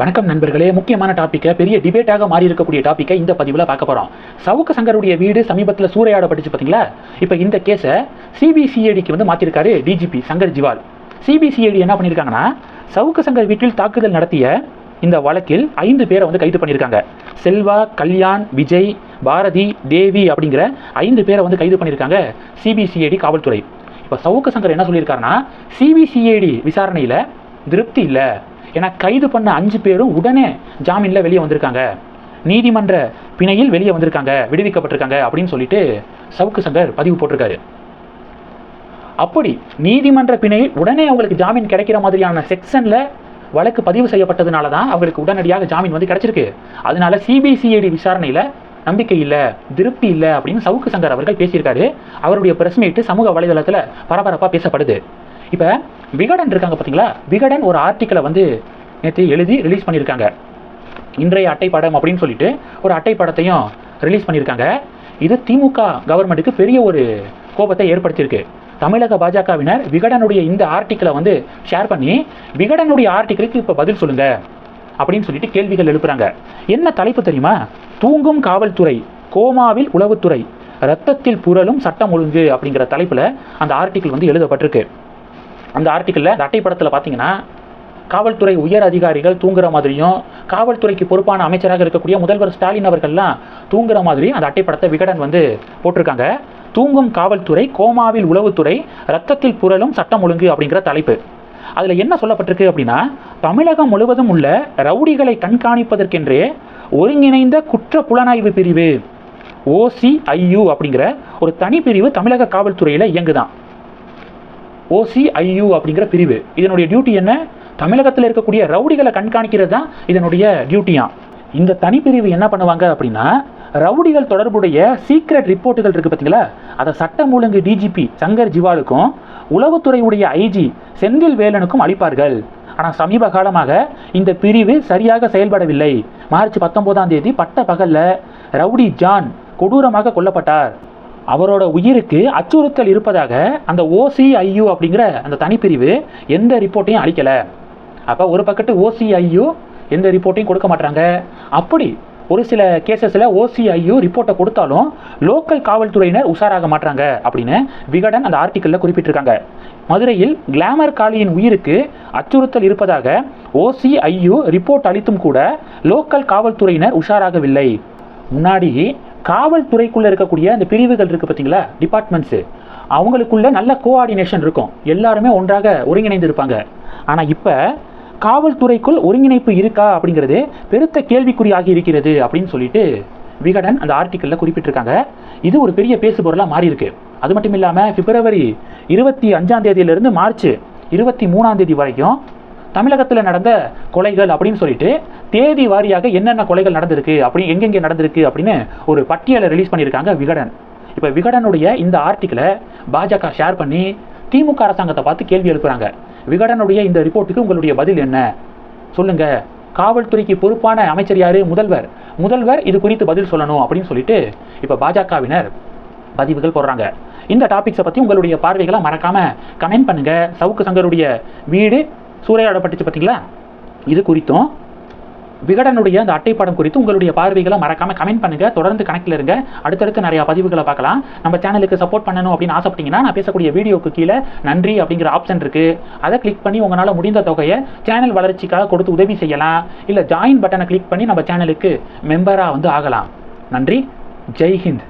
வணக்கம் நண்பர்களே. முக்கியமான டாப்பிக்கை பெரிய டிபேட்டாக மாறி இருக்கக்கூடிய டாப்பிக்கை இந்த பதிவில் பார்க்க போகிறோம் சவுக்கு சங்கருடைய வீடு சமீபத்தில் சூறையாடப்பட்டுச்சு பார்த்தீங்களா இப்போ இந்த கேஸை சிபிசிஐடிக்கு வந்து மாற்றிருக்காரு டிஜிபி சங்கர் ஜிவால். சிபிசிஐடி என்ன பண்ணியிருக்காங்கன்னா சவுக்கு சங்கர் வீட்டில் தாக்குதல் நடத்திய இந்த வழக்கில் ஐந்து பேரை வந்து கைது பண்ணியிருக்காங்க செல்வா கல்யாண் விஜய் பாரதி தேவி அப்படிங்கிற ஐந்து பேரை வந்து கைது பண்ணியிருக்காங்க சிபிசிஐடி காவல்துறை. இப்போ சவுக்கு சங்கர் என்ன சொல்லியிருக்காருன்னா சிபிசிஐடி விசாரணையில் திருப்தி இல்லை. ஏன்னா கைது பண்ண அஞ்சு பேரும் உடனே ஜாமீனில் வெளியே வந்திருக்காங்க. நீதிமன்ற பிணையில் வெளியே வந்திருக்காங்க. விடுவிக்கப்பட்டிருக்காங்க அப்படின்னு சொல்லிட்டு சவுக்கு சங்கர் பதிவு போட்டிருக்காரு. அப்படி நீதிமன்ற பிணையில் உடனே அவங்களுக்கு ஜாமீன் கிடைக்கிற மாதிரியான செக்ஷனில் வழக்கு பதிவு செய்யப்பட்டதுனால தான் அவங்களுக்கு உடனடியாக ஜாமீன் வந்து கிடைச்சிருக்கு. அதனால சிபிசிஐடி விசாரணையில் நம்பிக்கை இல்லை திருப்தி இல்லை அப்படின்னு சவுக்கு சங்கர் அவர்கள் பேசியிருக்காரு. அவருடைய பிரஸ் மீட்டு சமூக வலைதளத்தில் பரபரப்பாக பேசப்படுது. இப்போ விகடன் இருக்காங்க பார்த்தீங்களா விகடன் ஒரு ஆர்டிக்கலை வந்து நேற்று எழுதி ரிலீஸ் பண்ணியிருக்காங்க. இன்றைய அட்டைப்படம் அப்படின்னு சொல்லிட்டு ஒரு அட்டைப்படத்தையும் ரிலீஸ் பண்ணியிருக்காங்க. இது திமுக கவர்மெண்ட்டுக்கு பெரிய ஒரு கோபத்தை ஏற்படுத்தியிருக்கு. தமிழக பாஜகவினர் விகடனுடைய இந்த ஆர்டிக்கலை வந்து ஷேர் பண்ணி விகடனுடைய ஆர்டிக்கலுக்கு இப்போ பதில் சொல்லுங்க அப்படின்னு சொல்லிட்டு கேள்விகள் எழுப்புறாங்க. என்ன தலைப்பு தெரியுமா? தூங்கும் காவல்துறை கோமாவில் உளவுத்துறை ரத்தத்தில் புரளும் சட்டம் ஒழுங்கு அப்படிங்கிற தலைப்பில் அந்த ஆர்டிக்கிள் வந்து எழுதப்பட்டிருக்கு. அந்த ஆர்டிக்கிளில் அந்த அட்டைப்படத்தில் பார்த்தீங்கன்னா காவல்துறை உயர் அதிகாரிகள் தூங்குற மாதிரியும் காவல்துறைக்கு பொறுப்பான அமைச்சராக இருக்கக்கூடிய முதல்வர் ஸ்டாலின் அவர்கள்லாம் தூங்குற மாதிரி அந்த அட்டைப்படத்தை விகடன் வந்து போட்டிருக்காங்க. தூங்கும் காவல்துறை கோமாவில் உளவுத்துறை ரத்தத்தில் புரளும் சட்டம் ஒழுங்கு அப்படிங்கிற தலைப்பு. அதில் என்ன சொல்லப்பட்டிருக்கு அப்படின்னா தமிழகம் முழுவதும் உள்ள ரவுடிகளை கண்காணிப்பதற்கென்றே ஒருங்கிணைந்த குற்ற புலனாய்வு பிரிவு ஓசிஐயு அப்படிங்கிற ஒரு தனிப்பிரிவு தமிழக காவல்துறையில் இயங்குதான். ஓசிஐயு அப்படிங்கிற பிரிவு. இதனுடைய டியூட்டி என்ன? தமிழகத்தில் இருக்கக்கூடிய ரவுடிகளை கண்காணிக்கிறது தான் இதனுடைய டியூட்டியாம் இந்த தனிப்பிரிவு என்ன பண்ணுவாங்க அப்படின்னா ரவுடிகள் தொடர்புடைய சீக்ரெட் ரிப்போர்ட்டுகள் இருக்குது பார்த்தீங்களா அதை சட்டம் ஒழுங்கு டிஜிபி சங்கர் ஜிவாலுக்கும் உளவுத்துறையுடைய ஐஜி செந்தில் வேலனுக்கும் அளிப்பார்கள். ஆனால் சமீப காலமாக இந்த பிரிவு சரியாக செயல்படவில்லை. மார்ச் பத்தொன்பதாம் தேதி பட்ட பகலில் ரவுடி ஜான் கொடூரமாக கொல்லப்பட்டார். அவரோட உயிருக்கு அச்சுறுத்தல் இருப்பதாக அந்த ஓசிஐயு அப்படிங்கிற அந்த தனிப்பிரிவு எந்த ரிப்போர்ட்டையும் அளிக்கலை. அப்போ ஒரு பக்கத்து ஓசிஐயு எந்த ரிப்போர்ட்டையும் கொடுக்க மாட்டாங்க அப்படி ஒரு சில கேசஸில் ஓசிஐயு ரிப்போர்ட்டை கொடுத்தாலும் லோக்கல் காவல்துறையினர் உஷாராக மாட்டாங்க அப்படின்னு விகடன் அந்த ஆர்டிக்கலில் குறிப்பிட்டிருக்காங்க. மதுரையில் கிளாமர் காளியின் உயிருக்கு அச்சுறுத்தல் இருப்பதாக ஓசிஐயு ரிப்போர்ட் அளித்தும் கூட லோக்கல் காவல்துறையினர் உஷாராகவில்லை. முன்னாடி காவல்துறைக்குள்ளே இருக்கக்கூடிய அந்த பிரிவுகள் இருக்குது பார்த்தீங்களா டிபார்ட்மெண்ட்ஸு அவங்களுக்குள்ள நல்ல கோஆர்டினேஷன் இருக்கும். எல்லாருமே ஒன்றாக ஒருங்கிணைந்து இருப்பாங்க. ஆனால் இப்போ காவல்துறைக்குள் ஒருங்கிணைப்பு இருக்கா அப்படிங்கிறது பெருத்த கேள்விக்குறியாகி இருக்கிறது அப்படின்னு சொல்லிட்டு விகடன் அந்த ஆர்டிக்கலில் குறிப்பிட்டிருக்காங்க. இது ஒரு பெரிய பேசு பொருளாக மாறி இருக்கு. அது மட்டும் இல்லாமல் பிப்ரவரி இருபத்தி அஞ்சாம் தேதியிலிருந்து மார்ச் இருபத்தி மூணாம் தேதி வரைக்கும் தமிழகத்தில் நடந்த கொலைகள் அப்படின்னு சொல்லிட்டு தேதி வாரியாக என்னென்ன கொலைகள் நடந்திருக்கு அப்படி எங்கெங்கே நடந்திருக்கு அப்படின்னு ஒரு பட்டியலை ரிலீஸ் பண்ணியிருக்காங்க விகடன். இப்போ விகடனுடைய இந்த ஆர்டிக்கலை பாஜக ஷேர் பண்ணி திமுக அரசாங்கத்தை பார்த்து கேள்வி எழுப்புறாங்க. விகடனுடைய இந்த ரிப்போர்ட்டுக்கு உங்களுடைய பதில் என்ன? சொல்லுங்க. காவல்துறைக்கு பொறுப்பான அமைச்சர் யார்? முதல்வர். முதல்வர் இது குறித்து பதில் சொல்லணும் அப்படின்னு சொல்லிட்டு இப்போ பாஜகவினர் பதிவுகள் போடுறாங்க. இந்த டாபிக்ஸை பற்றி உங்களுடைய பார்வைகளை மறக்காமல் கமெண்ட் பண்ணுங்கள் சவுக்கு சங்கருடைய வீடு சூறையாடப்பட்டுச்சு பார்த்தீங்களா இது குறித்தும் விகடனுடைய அந்த அட்டைப்படம் குறித்து உங்களுடைய பார்வைகளை மறக்காமல் கமெண்ட் பண்ணுங்கள் தொடர்ந்து கணக்கில் இருங்க. அடுத்தடுத்து நிறையா பதிவுகளை பார்க்கலாம். நம்ம சேனலுக்கு சப்போர்ட் பண்ணணும் அப்படின்னு ஆசைப்பட்டீங்கன்னா நான் பேசக்கூடிய வீடியோக்கு கீழே நன்றி அப்படிங்கிற ஆப்ஷன் இருக்குது அதை கிளிக் பண்ணி உங்களால் முடிந்த தொகையை சேனல் வளர்ச்சிக்காக கொடுத்து உதவி செய்யலாம். இல்லை ஜாயின் பட்டனை கிளிக் பண்ணி நம்ம சேனலுக்கு மெம்பராக வந்து ஆகலாம். நன்றி. ஜெய்ஹிந்த்